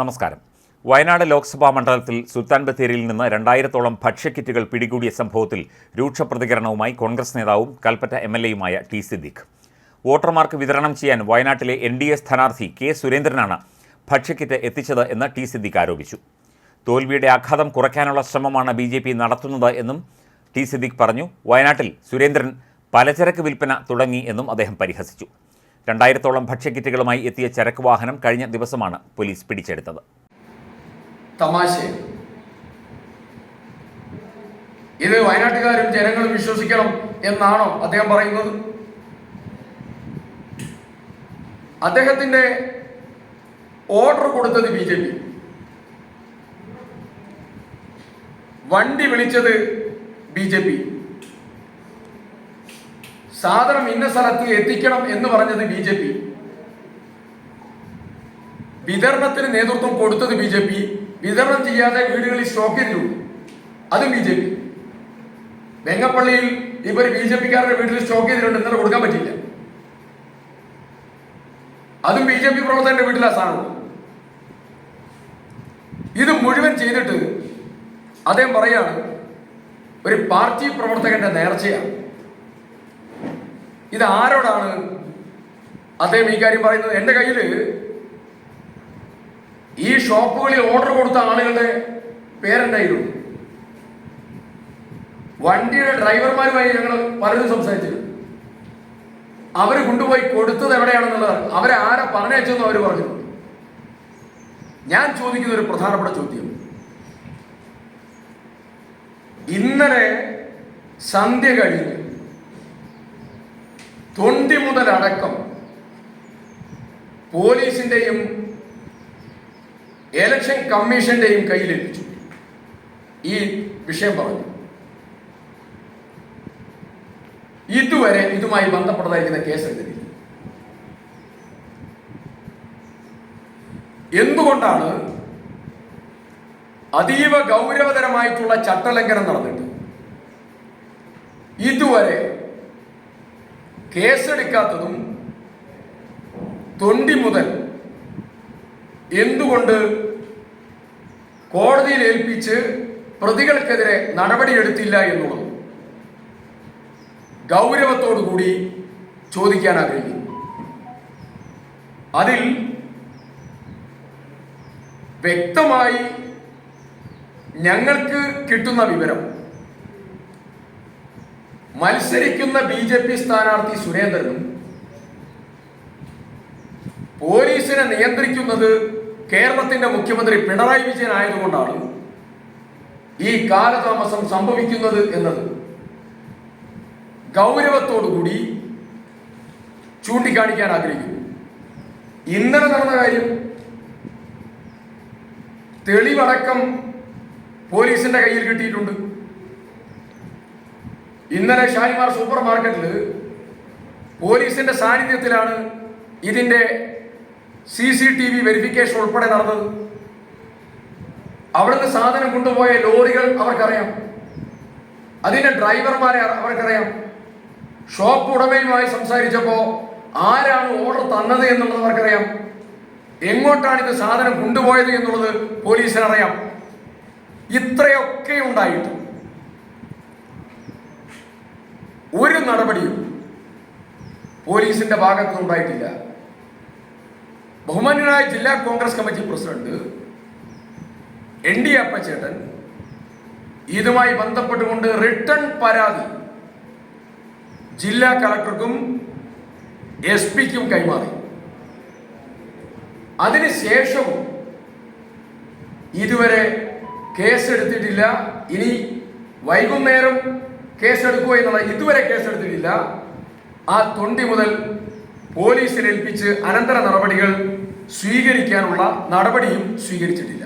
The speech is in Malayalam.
നമസ്കാരം. വയനാട് ലോക്സഭാ മണ്ഡലത്തിൽ സുൽത്താൻ ബത്തേരിയിൽ നിന്ന് രണ്ടായിരത്തോളം ഭക്ഷ്യക്കിറ്റുകൾ പിടികൂടിയ സംഭവത്തിൽ രൂക്ഷ പ്രതികരണവുമായി കോൺഗ്രസ് നേതാവും കൽപ്പറ്റ എം എൽ എയുമായ ടി സിദ്ദീഖ്. വോട്ടർമാർക്ക് വിതരണം ചെയ്യാൻ വയനാട്ടിലെ എൻ ഡി എ സ്ഥാനാർത്ഥി കെ സുരേന്ദ്രനാണ് ഭക്ഷ്യക്കിറ്റ് എത്തിച്ചത് എന്ന് ടി സിദ്ദീഖ് ആരോപിച്ചു. തോൽവിയുടെ ആഘാതം കുറയ്ക്കാനുള്ള ശ്രമമാണ് ബി ജെ പി നടത്തുന്നത് എന്നും ടി സിദ്ദീഖ് പറഞ്ഞു. വയനാട്ടിൽ സുരേന്ദ്രൻ പലചരക്ക് വിൽപ്പന തുടങ്ങി എന്നും അദ്ദേഹം പരിഹസിച്ചു. രണ്ടായിരത്തോളം ഭക്ഷ്യക്കിറ്റുകളുമായി എത്തിയ ചരക്ക് വാഹനം കഴിഞ്ഞ ദിവസമാണ് പോലീസ് പിടിച്ചെടുത്തത്. ഇത് വയനാട്ടുകാരും ജനങ്ങളും വിശ്വസിക്കണം എന്നാണോ അദ്ദേഹം പറയുന്നത്? അദ്ദേഹത്തിന്റെ ഓർഡർ കൊടുത്തത് ബി ജെ പി. വണ്ടി വിളിച്ചത് ബി ജെ പി. സാധനം ഇന്ന സ്ഥലത്ത് എത്തിക്കണം എന്ന് പറഞ്ഞത് ബി ജെ പി. വിതരണത്തിന് നേതൃത്വം കൊടുത്തത് ബി ജെ പി. വിതരണം ചെയ്യാതെ വീടുകളിൽ സ്റ്റോക്ക് ചെയ്തിട്ടുണ്ട്. അതും ബി ജെ പി. വെങ്ങപ്പള്ളിയിൽ ഇവർ ബി ജെ പിക്കാരുടെ വീട്ടിൽ സ്റ്റോക്ക് ചെയ്തിട്ടുണ്ട്. ഇന്നലെ കൊടുക്കാൻ പറ്റില്ല അതും ബി ജെ പി പ്രവർത്തകന്റെ വീട്ടിലാ സാധനം. ഇത് മുഴുവൻ ചെയ്തിട്ട് അദ്ദേഹം പറയാണ് ഒരു പാർട്ടി പ്രവർത്തകന്റെ നേർച്ചയാണ്. ഇത് ആരോടാണ് അദ്ദേഹം ഈ കാര്യം പറയുന്നത്? എന്റെ കയ്യിൽ ഈ ഷോപ്പുകളിൽ ഓർഡർ കൊടുത്ത ആളുകളുടെ പേരുണ്ടായിരുന്നു വണ്ടിയുടെ ഡ്രൈവർമാരുമായി ഞങ്ങൾ പലരും സംസാരിച്ചിരുന്നു അവർ കൊണ്ടുപോയി കൊടുത്തത് എവിടെയാണെന്നുള്ളത് അവരെ ആരെ പറഞ്ഞയച്ചെന്ന് അവർ പറഞ്ഞു. ഞാൻ ചോദിക്കുന്ന ഒരു പ്രധാനപ്പെട്ട ചോദ്യം. ഇന്നലെ സന്ധ്യ കഴിഞ്ഞ് തൊണ്ടി മുതലടക്കം പോലീസിന്റെയും എലക്ഷൻ കമ്മീഷന്റെയും കയ്യിലെത്തിച്ചു ഈ വിഷയം പറഞ്ഞു. ഇതുവരെ ഇതുമായി ബന്ധപ്പെട്ടതായിരിക്കുന്ന കേസ് എടുത്തിട്ടില്ല എന്തുകൊണ്ടാണ് അതീവ ഗൗരവതരമായിട്ടുള്ള ചട്ടലംഘനം നടന്നിട്ട് ഇതുവരെ കേസെടുക്കാത്തതും തൊണ്ടി മുതൽ എന്തുകൊണ്ട് കോടതിയിൽ ഏൽപ്പിച്ച് പ്രതികൾക്കെതിരെ നടപടിയെടുത്തില്ല എന്നുള്ളത് ഗൗരവത്തോടു കൂടി ചോദിക്കാൻ ആഗ്രഹിക്കുന്നു. അതിൽ വ്യക്തമായി ഞങ്ങൾക്ക് കിട്ടുന്ന വിവരം മത്സരിക്കുന്ന ബി ജെ പി സ്ഥാനാർത്ഥി സുരേന്ദ്രനും പോലീസിനെ നിയന്ത്രിക്കുന്നത് കേരളത്തിന്റെ മുഖ്യമന്ത്രി പിണറായി വിജയൻ ആയതുകൊണ്ടാണ് ഈ കാലതാമസം സംഭവിക്കുന്നത് എന്നത്. ഗൗരവത്തോടുകൂടി ചൂണ്ടിക്കാണിക്കാൻ ആഗ്രഹിക്കുന്നു. ഇന്നലെ നടന്ന കാര്യം തെളിവടക്കം പോലീസിന്റെ കയ്യിൽ കിട്ടിയിട്ടുണ്ട്. ഇന്നലെ ഷാലിമാർ സൂപ്പർ മാർക്കറ്റിൽ പോലീസിന്റെ സാന്നിധ്യത്തിലാണ് ഇതിന്റെ C C T V verification ഉൾപ്പെടെ നടന്നത്. അവിടുന്ന് സാധനം കൊണ്ടുപോയ ലോറികൾ അവർക്കറിയാം. അതിന്റെ ഡ്രൈവർമാരെ അവർക്കറിയാം. ഷോപ്പ് ഉടമയുമായി സംസാരിച്ചപ്പോൾ ആരാണ് ഓർഡർ തന്നത് എന്നുള്ളത് അവർക്കറിയാം. എങ്ങോട്ടാണ് ഇത് സാധനം കൊണ്ടുപോയത് എന്നുള്ളത് പോലീസിനറിയാം. ഇത്രയൊക്കെ ഉണ്ടായിട്ടും. ഒരു നടപടിയും പോലീസിന്റെ ഭാഗത്ത് നിന്നുണ്ടായിട്ടില്ല ബഹുമാന്യനായ ജില്ലാ Congress committee president N D അപ്പച്ചേട്ടൻ ഇതുമായി ബന്ധപ്പെട്ടുകൊണ്ട് റിട്ടേൺ പരാതി ജില്ലാ കളക്ടർക്കും എസ് പിക്കും കൈമാറി. അതിനുശേഷവും ഇതുവരെ കേസെടുത്തിട്ടില്ല. ഇനി വൈകുന്നേരം കേസെടുക്കുക എന്നുള്ള ഇതുവരെ കേസെടുത്തിട്ടില്ല. ആ തൊണ്ടി മുതൽ പോലീസിൽ ഏൽപ്പിച്ച് അനന്തര നടപടികൾ സ്വീകരിക്കാനുള്ള നടപടിയും സ്വീകരിച്ചിട്ടില്ല.